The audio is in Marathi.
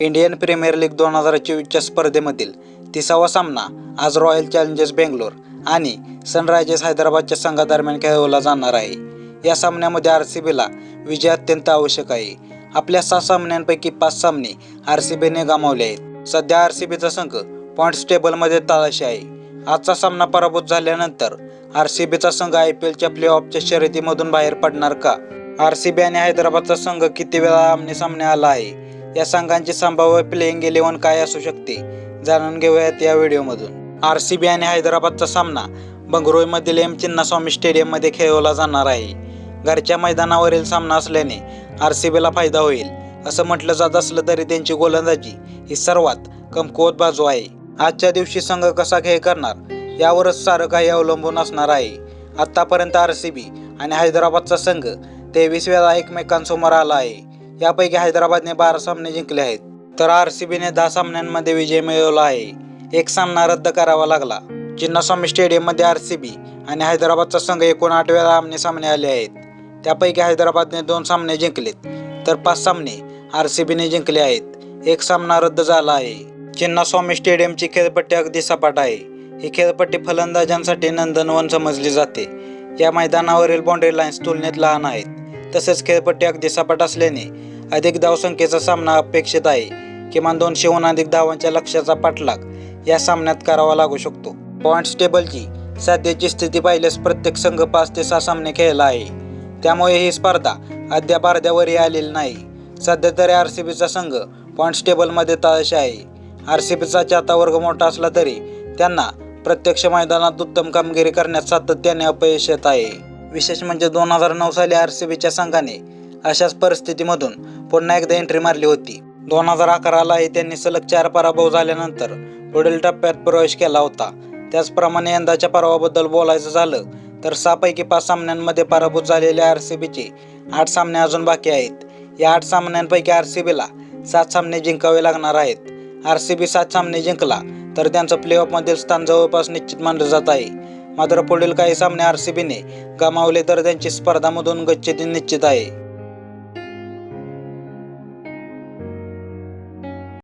इंडियन प्रीमियर लीग दोन हजार चोवीसच्या स्पर्धेमधील तिसावा सामना आज रॉयल चॅलेंजर्स बेंगलोर आणि सनरायझर्स हैदराबादच्या संघादरम्यान खेळवला जाणार आहे. या सामन्यामध्ये आर सी बीला विजय अत्यंत आवश्यक आहे. आपल्या सहा सामन्यांपैकी पाच सामने आर सी बीने गमावले आहेत. सध्या आर सी बीचा संघ पॉईंट्स टेबलमध्ये तळाशी आहे. आजचा सामना पराभूत झाल्यानंतर आर सी बीचा संघ आय पी एलच्या प्ले ऑफच्या शर्यतीमधून बाहेर पडणार का? आर सी बी आणि हैदराबादचा संघ किती वेळा आमने सामने आला आहे? या संघांची संभाव्य प्लेइंग इलेव्हन काय असू शकते जाणून घेऊयात या व्हिडिओमधून. आर सी बी आणि हैदराबादचा सामना बंगळुरूमधील एम चिन्नास्वामी स्टेडियममध्ये खेळवला जाणार आहे. घरच्या मैदानावरील सामना असल्याने आर सी बीला फायदा होईल असं म्हटलं जात असलं तरी त्यांची गोलंदाजी ही सर्वात कमकुवत बाजू आहे. आजच्या दिवशी संघ कसा खेळ करणार यावरच सारं काही अवलंबून असणार आहे. आत्तापर्यंत आर सी बी आणि हैदराबादचा संघ तेवीस वेळा एकमेकांसमोर आला आहे. यापैकी हैदराबादने बारा सामने जिंकले आहेत. तर आर सी बीने दहा सामन्यांमध्ये विजय मिळवला आहे. एक सामना रद्द करावा लागला. चिन्नास्वामी स्टेडियममध्ये आर सी बी आणि हैदराबादचा संघ एकूण आठ वेळा आमने सामने आले आहेत. त्यापैकी हैदराबादने दोन सामने जिंकलेत. तर पाच सामने आर सी बीने जिंकले आहेत. एक सामना रद्द झाला आहे. चिन्नास्वामी स्टेडियमची खेळपट्टी अगदी सपाट आहे. ही खेळपट्टी फलंदाजांसाठी नंदनवन समजली जाते. या मैदानावरील बाउंड्री लाईन्स तुलनेत लहान आहेत. तसेच खेळपट्टी अगदी सपाट असल्याने अधिक धावसंख्येचा सामना अपेक्षित आहे. किमान दोनशेहून अधिक धावांच्या लक्ष्याचा पाठलाग या सामन्यात करावा लागू शकतो. पॉईंट्स टेबलची सध्याची स्थिती पाहिल्यास प्रत्येक संघ पाच ते सहा सामने खेळला आहे. त्यामुळे ही स्पर्धा अद्याप अर्ध्यावरही आलेली नाही. सध्या तरी आर सी बीचा संघ पॉईंट्स टेबलमध्ये तळाशी आहे. आर सी बीचा चाहता वर्ग मोठा असला तरी त्यांना प्रत्यक्ष मैदानात उत्तम कामगिरी करण्यात सातत्याने अपयश येत आहे. विशेष म्हणजे दोन हजार नऊ साली आर सी बीच्या संघाने अशाच परिस्थितीमधून पुन्हा एकदा एंट्री मारली होती. दोन हजार अकरालाही त्यांनी सलग चार पराभव झाल्यानंतर पुढील टप्प्यात प्रवेश केला होता. त्याचप्रमाणे यंदाच्या पराभवाबद्दल बोलायचं झालं तर सहापैकी पाच सामन्यांमध्ये पराभूत झालेल्या आर सी बीचे आठ सामने अजून बाकी आहेत. या आठ सामन्यांपैकी आर सी बीला सात सामने जिंकावे लागणार आहेत. आर सी बी सात सामने जिंकला तर त्यांचं प्ले ऑफमधील स्थान जवळपास निश्चित मानलं जात आहे. मात्र पुढील काही सामने आर सी बीने गमावले तर त्यांची स्पर्धामधून गच्छती निश्चित आहे.